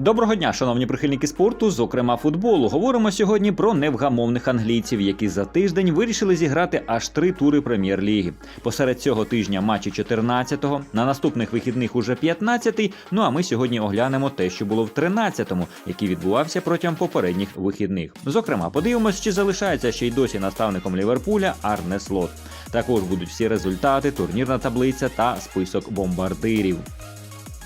Доброго дня, шановні прихильники спорту, зокрема футболу. Говоримо сьогодні про невгамовних англійців, які за тиждень вирішили зіграти аж три тури прем'єр-ліги. Посеред цього тижня матчі 14-го, на наступних вихідних уже 15-й. Ну а ми сьогодні оглянемо те, що було в 13-му, який відбувався протягом попередніх вихідних. Зокрема, подивимось, чи залишається ще й досі наставником Ліверпуля Арне Слот. Також будуть всі результати, турнірна таблиця та список бомбардирів.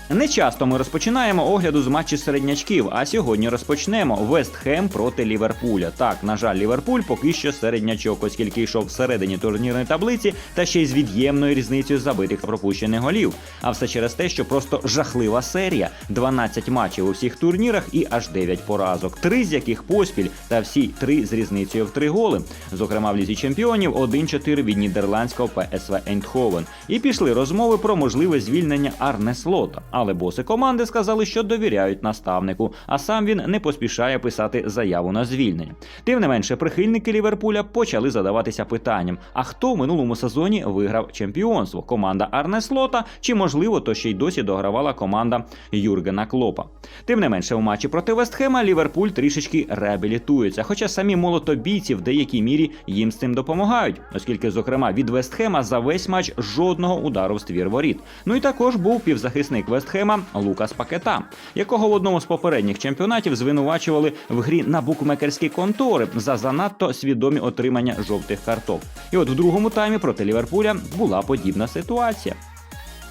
Не часто ми розпочинаємо огляду з матчів середнячків, а сьогодні розпочнемо Вест Хем проти Ліверпуля. Так, на жаль, Ліверпуль поки що середнячок, оскільки йшов всередині турнірної таблиці та ще й з від'ємною різницею забитих пропущених голів. А все через те, що просто жахлива серія: 12 матчів у всіх турнірах і аж 9 поразок, три з яких поспіль, та всі три з різницею в три голи. Зокрема, в лізі чемпіонів 1-4 від нідерландського ПСВ Ейндховен. І пішли розмови про можливе звільнення Арне Слота. Але боси команди сказали, що довіряють наставнику, а сам він не поспішає писати заяву на звільнення. Тим не менше, прихильники Ліверпуля почали задаватися питанням: а хто в минулому сезоні виграв чемпіонство? Команда Арне Слота, чи можливо то ще й досі догравала команда Юргена Клопа? Тим не менше, у матчі проти Вестхема Ліверпуль трішечки реабілітується, хоча самі молотобійці в деякій мірі їм з цим допомагають, оскільки, зокрема, від Вестхема за весь матч жодного удару в ствір воріт. Ну і також був півзахисник Вестхема Лукас Пакета, якого в одному з попередніх чемпіонатів звинувачували в грі на букмекерські контори за занадто свідомі отримання жовтих карток. І от в другому таймі проти Ліверпуля була подібна ситуація.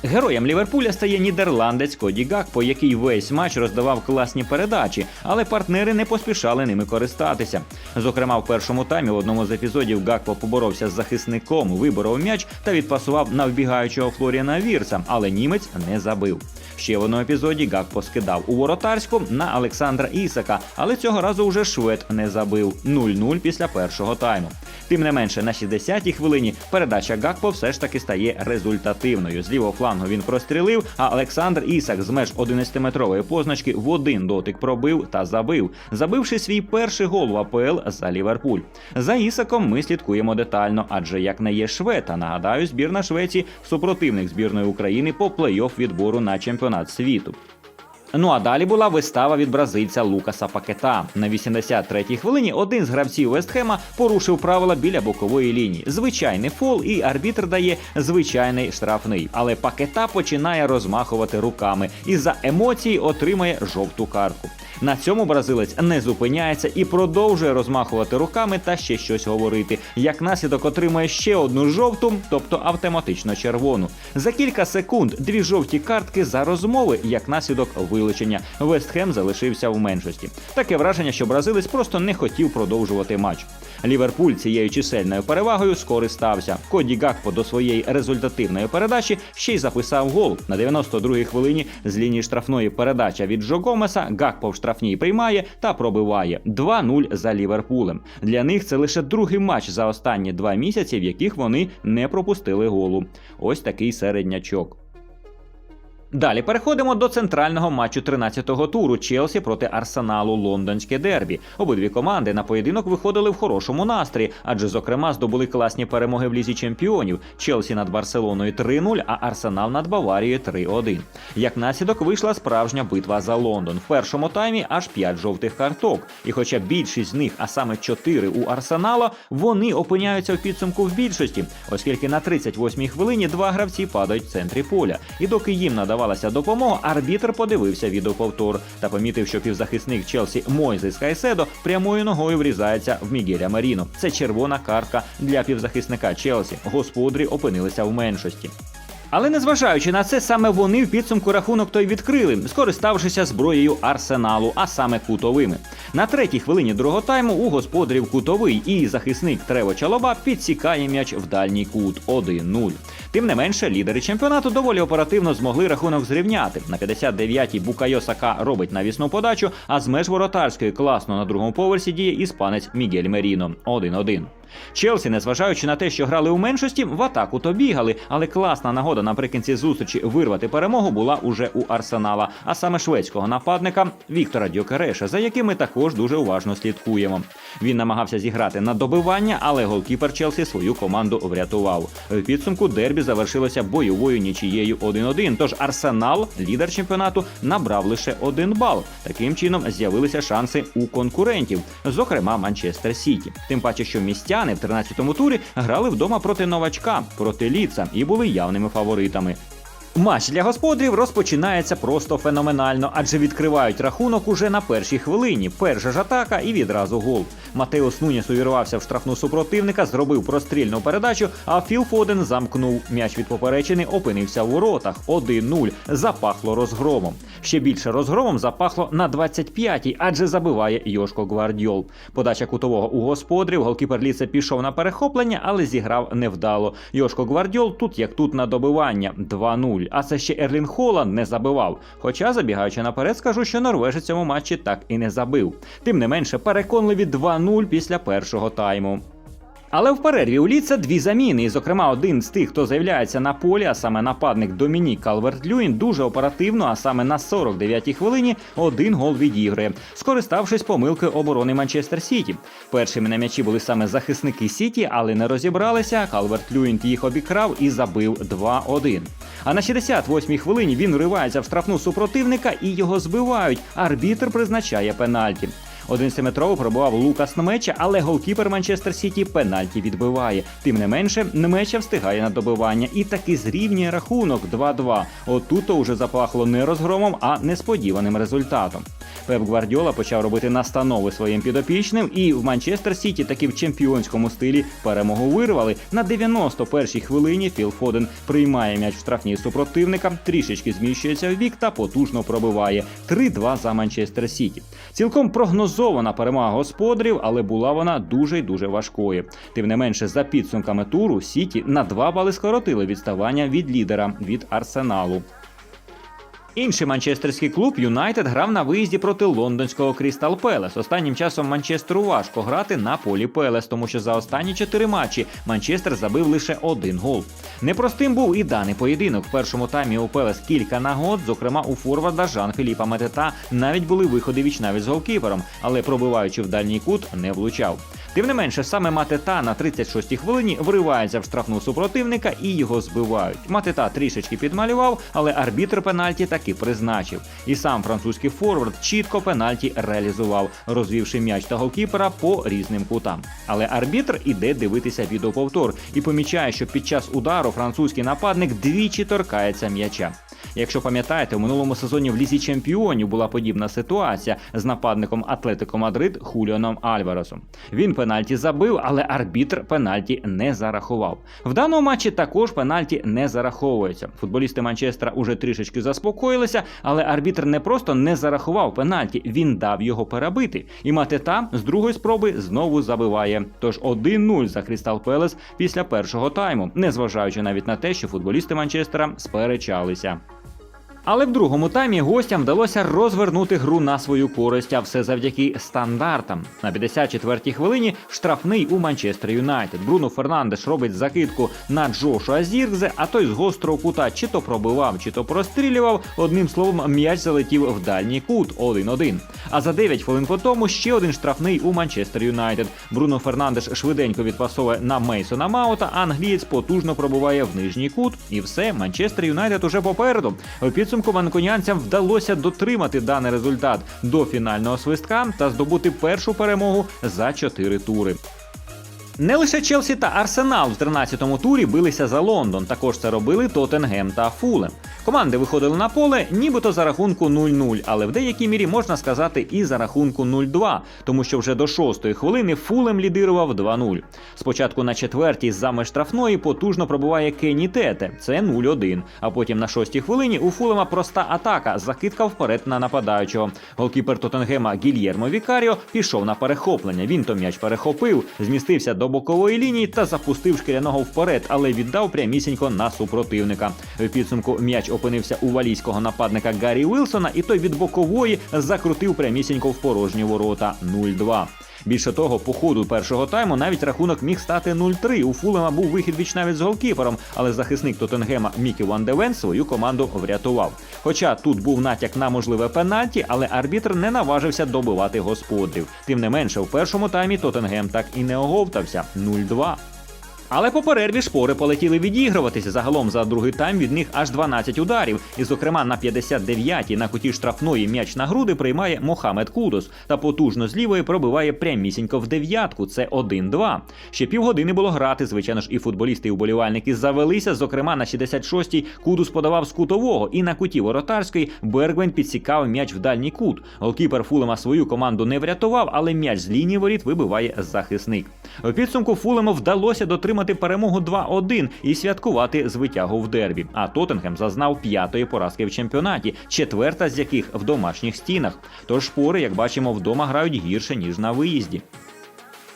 Героєм Ліверпуля стає нідерландець Коді Гакпо, який весь матч роздавав класні передачі, але партнери не поспішали ними користатися. Зокрема, в першому таймі в одному з епізодів Гакпо поборовся з захисником, виборов м'яч та відпасував на вбігаючого Флоріана Вірса, але німець не забив. Ще в одному епізоді Гакпо скидав у воротарську на Олександра Ісака, але цього разу вже швед не забив 0-0 після першого тайму. Тим не менше, на 60-й хвилині передача Гакпо все ж таки стає результативною. З лівого флангу він прострілив, а Олександр Ісак з меж 11-метрової позначки в один дотик пробив та забив, забивши свій перший гол в АПЛ за Ліверпуль. За Ісаком ми слідкуємо детально, адже як не є швед, а нагадаю, збірна Швеції супротивник збірної України по плей-офф відбору на чемпіонат світу. Ну а далі була вистава від бразильця Лукаса Пакета. На 83-й хвилині один з гравців Вестхема порушив правила біля бокової лінії. Звичайний фол, і арбітр дає звичайний штрафний. Але Пакета починає розмахувати руками і за емоції отримає жовту картку. На цьому бразилець не зупиняється і продовжує розмахувати руками та ще щось говорити. Як наслідок отримує ще одну жовту, тобто автоматично червону. За кілька секунд дві жовті картки за розмови, як наслідок вилучення. Вестхем залишився в меншості. Таке враження, що бразилець просто не хотів продовжувати матч. Ліверпуль цією чисельною перевагою скористався. Коді Гакпо до своєї результативної передачі ще й записав гол. На 92-й хвилині з лінії штрафної передача від Джо Гомеса Гакпо в штрафній приймає та пробиває 2-0 за Ліверпулем. Для них це лише другий матч за останні два місяці, в яких вони не пропустили голу. Ось такий середнячок. Далі переходимо до центрального матчу 13-го туру Челсі проти Арсеналу Лондонське дербі. Обидві команди на поєдинок виходили в хорошому настрої, адже зокрема здобули класні перемоги в лізі чемпіонів. Челсі над Барселоною 3-0, а Арсенал над Баварією 3-1. Як наслідок вийшла справжня битва за Лондон. В першому таймі аж 5 жовтих карток. І хоча більшість з них, а саме 4 у Арсенала, вони опиняються в підсумку в більшості, оскільки на 38-й хвилині два гравці падають в центрі поля. І доки їм надавали надавалася допомога, арбітр подивився відеоповтор та помітив, що півзахисник Челсі Мойзес Кайседо прямою ногою врізається в Мігеля Маріно. Це червона картка для півзахисника Челсі. Господарі опинилися в меншості. Але незважаючи на це, саме вони в підсумку рахунок той відкрили, скориставшися зброєю арсеналу, а саме кутовими. На третій хвилині другого тайму у господарів кутовий і захисник Трево Чалоба підсікає м'яч в дальній кут 1-0. Тим не менше, лідери чемпіонату доволі оперативно змогли рахунок зрівняти. На 59-й Букайо Сака робить навісну подачу, а з меж воротарської класно на другому поверсі діє іспанець Мігель Меріно 1-1. Челсі, незважаючи на те, що грали у меншості, в атаку то бігали, але класна нагода наприкінці зустрічі вирвати перемогу була уже у Арсенала, а саме шведського нападника Віктора Дьокереша, за яким ми також дуже уважно слідкуємо. Він намагався зіграти на добивання, але голкіпер Челсі свою команду врятував. В підсумку дербі завершилося бойовою нічією 1-1, Тож Арсенал, лідер чемпіонату, набрав лише один бал. Таким чином з'явилися шанси у конкурентів, зокрема Манчестер Сіті. Тим паче, що містяни в 13-му турі грали вдома проти новачка, проти Ліца і були явними фаворитами. Матч для господарів розпочинається просто феноменально, адже відкривають рахунок уже на першій хвилині. Перша ж атака і відразу гол. Матеус Нуніс увірвався в штрафну супротивника, зробив прострільну передачу, а Філ Фоден замкнув. М'яч від поперечини опинився в воротах. 1-0. Запахло розгромом. Ще більше розгромом запахло на 25-й, адже забиває Йошко Гвардіол. Подача кутового у господарів. Голкіпер Ліце пішов на перехоплення, але зіграв невдало. Йошко Гвардіол тут як тут на добивання 2-0. А це ще Ерлін Холан не забивав. Хоча, забігаючи наперед, скажу, що норвежець цьому матчі так і не забив. Тим не менше, переконливі 2-0 після першого тайму. Але в перерві у Ліца дві заміни, і, зокрема, один з тих, хто з'являється на полі, а саме нападник Домінік Калверт-Люїн, дуже оперативно, а саме на 49-й хвилині один гол відіграє, скориставшись помилкою оборони Манчестер Сіті. Першими на м'ячі були саме захисники Сіті, але не розібралися. Калверт-Люїн їх обікрав і забив 2-1. А на 68-й хвилині він вривається в штрафну супротивника і його збивають. Арбітр призначає пенальті. 11-метрово пробував Лукас Нмеча, але голкіпер Манчестер Сіті пенальті відбиває. Тим не менше, Нмеча встигає на добивання і таки зрівнює рахунок 2-2. Отут то вже запахло не розгромом, а несподіваним результатом. Пеп Гвардіола почав робити настанови своїм підопічним, і в Манчестер Сіті таки в чемпіонському стилі перемогу вирвали. На 91-й хвилині Філ Фоден приймає м'яч в штрафній супротивника, трішечки зміщується в бік та потужно пробиває 3-2 за Манчестер Сіті. Цілком прогнозована перемога господарів, але була вона дуже й дуже важкою. Тим не менше, за підсумками туру Сіті на два бали скоротили відставання від лідера від Арсеналу. Інший манчестерський клуб Юнайтед грав на виїзді проти лондонського Крістал Пелес. Останнім часом Манчестеру важко грати на полі Пелес, тому що за останні чотири матчі Манчестер забив лише один гол. Непростим був і даний поєдинок. В першому таймі у Пелес кілька нагод, зокрема у форварда Жан Філіпа Метета, навіть були виходи віч навіть з голкіпером, але пробиваючи в дальній кут, не влучав. Тим не менше, саме Матета на 36-й хвилині вривається в штрафну супротивника і його збивають. Матета трішечки підмалював, але арбітр пенальті таки призначив. І сам французький форвард чітко пенальті реалізував, розвівши м'яч та голкіпера по різним кутам. Але арбітр іде дивитися відеоповтор і помічає, що під час удару французький нападник двічі торкається м'яча. Якщо пам'ятаєте, у минулому сезоні в лізі чемпіонів була подібна ситуація з нападником Атлетико Мадрид Хуліоном Альваресом. Він пенальті забив, але арбітр пенальті не зарахував. В даному матчі також пенальті не зараховується. Футболісти Манчестера уже трішечки заспокоїлися, але арбітр не просто не зарахував пенальті, він дав його перебити. І Матета з другої спроби знову забиває. Тож 1-0 за Крістал Пелес після першого тайму, незважаючи навіть на те, що футболісти Манчестера сперечалися. Але в другому таймі гостям вдалося розвернути гру на свою користь, а все завдяки стандартам. На 54-й хвилині штрафний у Манчестер Юнайтед. Бруно Фернандеш робить закидку на Джошуа Зіргзе, а той з гострого кута чи то пробивав, чи то прострілював. Одним словом, м'яч залетів в дальній кут 1-1. А за 9 хвилин по тому ще один штрафний у Манчестер Юнайтед. Бруно Фернандеш швиденько відпасовує на Мейсона Маута, а англієць потужно пробуває в нижній кут. І все, Манчестер Юнайтед уже попереду. Підсумку манкунянцям вдалося дотримати даний результат до фінального свистка та здобути першу перемогу за чотири тури. Не лише Челсі та Арсенал в 13-му турі билися за Лондон. Також це робили Тоттенгем та Фулем. Команди виходили на поле, нібито за рахунку 0-0, але в деякій мірі можна сказати і за рахунку 0-2, тому що вже до шостої хвилини Фулем лідирував 2-0. Спочатку на четвертій з зами штрафної потужно пробуває Кенні Тете, це 0-1. А потім на шостій хвилині у Фулема проста атака, закидка вперед на нападаючого. Голкіпер Тоттенгема Гільєрмо Вікаріо пішов на перехоплення. Він то м'яч перехопив, змістився до бокової лінії та запустив шкіряного вперед, але віддав прямісінько на супротивника. В підсумку м'яч опинився у валійського нападника Гаррі Вілсона, і той від бокової закрутив прямісінько в порожні ворота 0-2. Більше того, по ходу першого тайму навіть рахунок міг стати 0-3. У Фулема був вихід віч навіть з голкіпером, але захисник Тоттенгема Мікі Ван Девен свою команду врятував. Хоча тут був натяк на можливе пенальті, але арбітр не наважився добивати господарів. Тим не менше, в першому таймі Тоттенгем так і не оговтався 0-2. Але по перерві шпори полетіли відігруватися. Загалом за другий тайм від них аж 12 ударів. І, зокрема, на 59-й на куті штрафної м'яч на груди приймає Мохамед Кудос та потужно з лівої пробиває прямісінько в дев'ятку. Це 1-2. Ще півгодини було грати. Звичайно ж, і футболісти, і вболівальники завелися. Зокрема, на 66-й Кудус подавав з кутового, і на куті воротарської Бергвен підсікав м'яч в дальній кут. Голкіпер Фулема свою команду не врятував, але м'яч з лінії воріт вибиває захисник. У підсумку Фулему вдалося дотримати перемогу 2-1 і святкувати звитягу в дербі. А Тоттенгем зазнав п'ятої поразки в чемпіонаті, четверта з яких в домашніх стінах. Тож шпори, як бачимо, вдома грають гірше ніж на виїзді.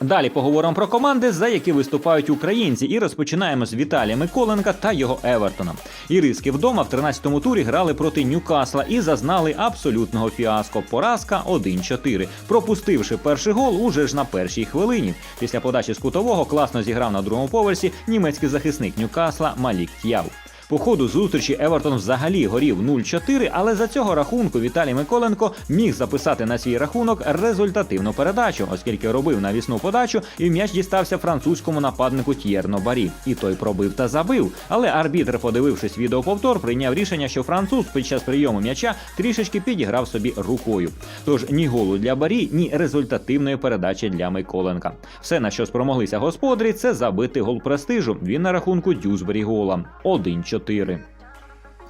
Далі поговоримо про команди, за які виступають українці, і розпочинаємо з Віталія Миколенка та його Евертона. Іриски вдома в 13-му турі грали проти Ньюкасла і зазнали абсолютного фіаско. Поразка 1-4, пропустивши перший гол уже ж на першій хвилині. Після подачі з кутового класно зіграв на другому поверсі німецький захисник Ньюкасла Малік Т'яв. По ходу зустрічі Евертон взагалі горів 0-4, але за цього рахунку Віталій Миколенко міг записати на свій рахунок результативну передачу, оскільки робив навісну подачу, і м'яч дістався французькому нападнику Т'єрно Барі. І той пробив та забив. Але арбітр, подивившись відеоповтор, прийняв рішення, що француз під час прийому м'яча трішечки підіграв собі рукою. Тож ні голу для Барі, ні результативної передачі для Миколенка. Все, на що спромоглися господарі, це забити гол престижу. Він на рахунку Дюзбері гола 1-4.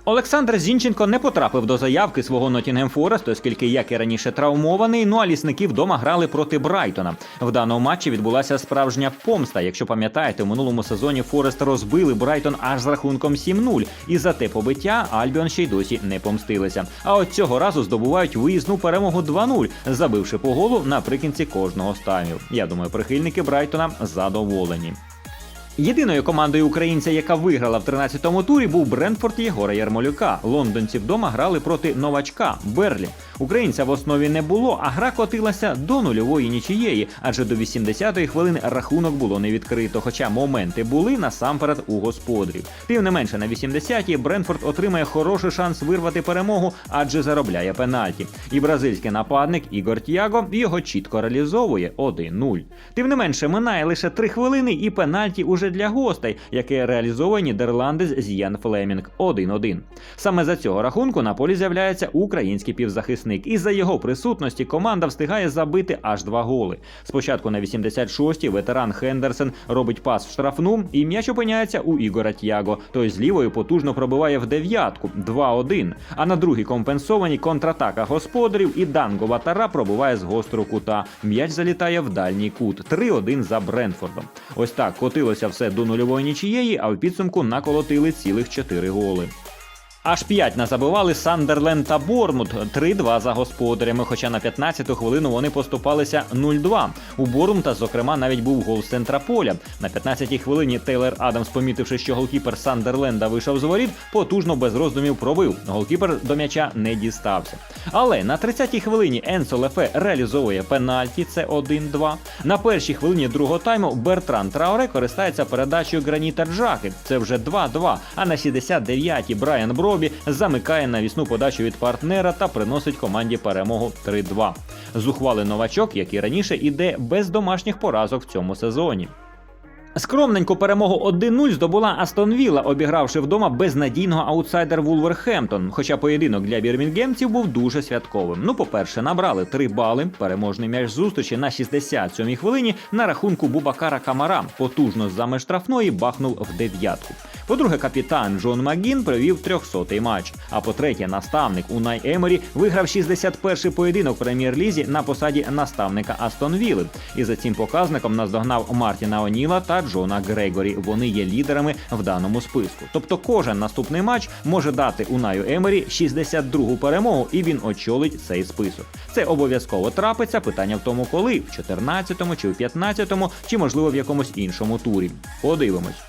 Олександр Зінченко не потрапив до заявки свого Нотінгем Форест, оскільки, як і раніше, травмований. Ну а лісники вдома грали проти Брайтона. В даному матчі відбулася справжня помста. Якщо пам'ятаєте, в минулому сезоні Форест розбили Брайтон аж з рахунком 7-0. І за те побиття Альбіон ще й досі не помстилися. А от цього разу здобувають виїзну перемогу 2-0, забивши по голу наприкінці кожного з. Я думаю, прихильники Брайтона задоволені. Єдиною командою українця, яка виграла в 13-му турі, був Брентфорд Єгора Ярмолюка. Лондонці вдома грали проти новачка Берлі. Українця в основі не було, а гра котилася до нульової нічиєї, адже до 80-ї хвилини рахунок було не відкрито. Хоча моменти були насамперед у господарів. Тим не менше, на 80-й Брентфорд отримає хороший шанс вирвати перемогу, адже заробляє пенальті. І бразильський нападник Ігор Т'яго його чітко реалізовує 1-0. Тим не менше, минає лише 3 хвилини, і пенальті уже для гостей, яке реалізовує нідерландець З'ян Флемінг 1-1. Саме за цього рахунку на полі з'являється український півзахисник, і за його присутності команда встигає забити аж два голи. Спочатку на 86-й ветеран Хендерсен робить пас в штрафну, і м'яч опиняється у Ігора Т'яго. Той з лівою потужно пробиває в дев'ятку 2-1. А на другій компенсованій контратака господарів і Данго Ватара пробиває з гострого кута. М'яч залітає в дальній кут 3-1 за Брентфордом. Ось так котилося все до нульової нічієї, а в підсумку наколотили цілих 4 голи. Аж 5 назабивали Сандерленд та Бормут 3-2 за господарями. Хоча на 15-ту хвилину вони поступалися 0-2. У Бормута, зокрема, навіть був гол з центра поля. На 15-й хвилині Тейлер Адамс, помітивши, що голкіпер Сандерленда вийшов з воріт, потужно без роздумів пробив. Голкіпер до м'яча не дістався. Але на 30-й хвилині Енсо Лефе реалізовує пенальті. Це 1-2. На першій хвилині другого тайму Бертран Трауре користається передачею Граніта Джаки. Це вже 2-2. А на 69-й Брайан Бробі замикає навісну подачу від партнера та приносить команді перемогу 3-2. Зухвалий новачок, як і раніше, іде без домашніх поразок в цьому сезоні. Скромненьку перемогу 1-0 здобула Астон Вілла, обігравши вдома безнадійного аутсайдер Вулверхемптон. Хоча поєдинок для бірмінгемців був дуже святковим. Ну, по-перше, набрали 3 бали. Переможний м'яч зустрічі на 67-й хвилині на рахунку Бубакара Камара. Потужно з-за меж штрафної бахнув в дев'ятку. По-друге, капітан Джон Магін провів 300-й матч. А по-третє, наставник Унай Емері виграв 61-й поєдинок в прем'єр-лізі на посаді наставника Астон Вілли. І за цим показником наздогнав Мартіна Оніла та Джона Грегорі. Вони є лідерами в даному списку. Тобто кожен наступний матч може дати Унаю Емері 62-гу перемогу, і він очолить цей список. Це обов'язково трапиться. Питання в тому, коли в 14-му чи в 15-му, чи можливо в якомусь іншому турі. Подивимось.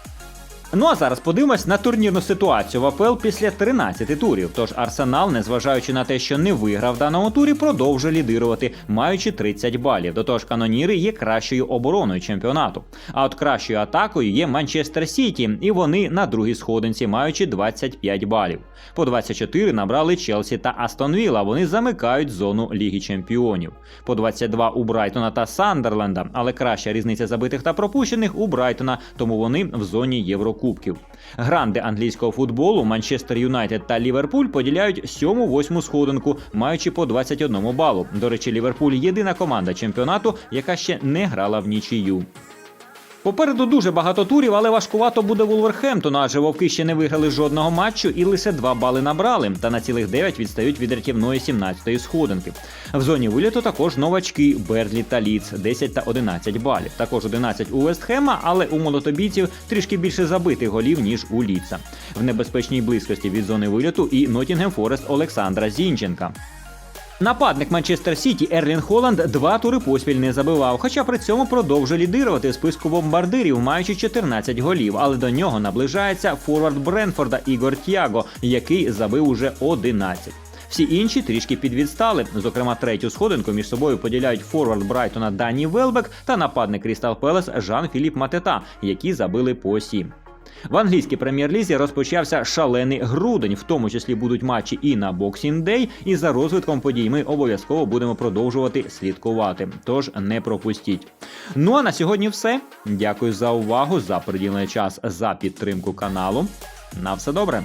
Ну а зараз подивимось на турнірну ситуацію в АПЛ після 13 турів. Тож Арсенал, незважаючи на те, що не виграв в даному турі, продовжує лідирувати, маючи 30 балів. До того ж, каноніри є кращою обороною чемпіонату. А от кращою атакою є Манчестер Сіті, і вони на другій сходинці, маючи 25 балів. По 24 набрали Челсі та Астон Вілла. Вони замикають зону Ліги Чемпіонів. По 22 у Брайтона та Сандерленда, але краща різниця забитих та пропущених у Брайтона, тому вони в зоні Єврокубків. Гранди англійського футболу Манчестер Юнайтед та Ліверпуль поділяють 7-8 сходинку, маючи по 21 балу. До речі, Ліверпуль єдина команда чемпіонату, яка ще не грала в нічию. Попереду дуже багато турів, але важкувато буде Вулверхемптону, адже вовки ще не виграли жодного матчу і лише 2 бали набрали, та на цілих 9 відстають від рятівної 17-ї сходинки. В зоні виліту також новачки Берлі та Ліц 10 та 11 балів. Також 11 у Вестхема, але у молотобійців трішки більше забитих голів, ніж у Ліца. В небезпечній близькості від зони виліту і Нотінгем Форест Олександра Зінченка. Нападник Манчестер Сіті Ерлін Холланд два тури поспіль не забивав, хоча при цьому продовжує лідирувати списку бомбардирів, маючи 14 голів. Але до нього наближається форвард Бренфорда Ігор Тяго, який забив уже 11. Всі інші трішки підвідстали. Зокрема, третю сходинку між собою поділяють форвард Брайтона Дані Велбек та нападник Крістал Пелес Жан Філіп Матета, які забили по 7. В англійській прем'єр-лізі розпочався шалений грудень, в тому числі будуть матчі і на Boxing Day, і за розвитком подій ми обов'язково будемо продовжувати слідкувати. Тож не пропустіть. Ну а на сьогодні все. Дякую за увагу, за приділений час, за підтримку каналу. На все добре.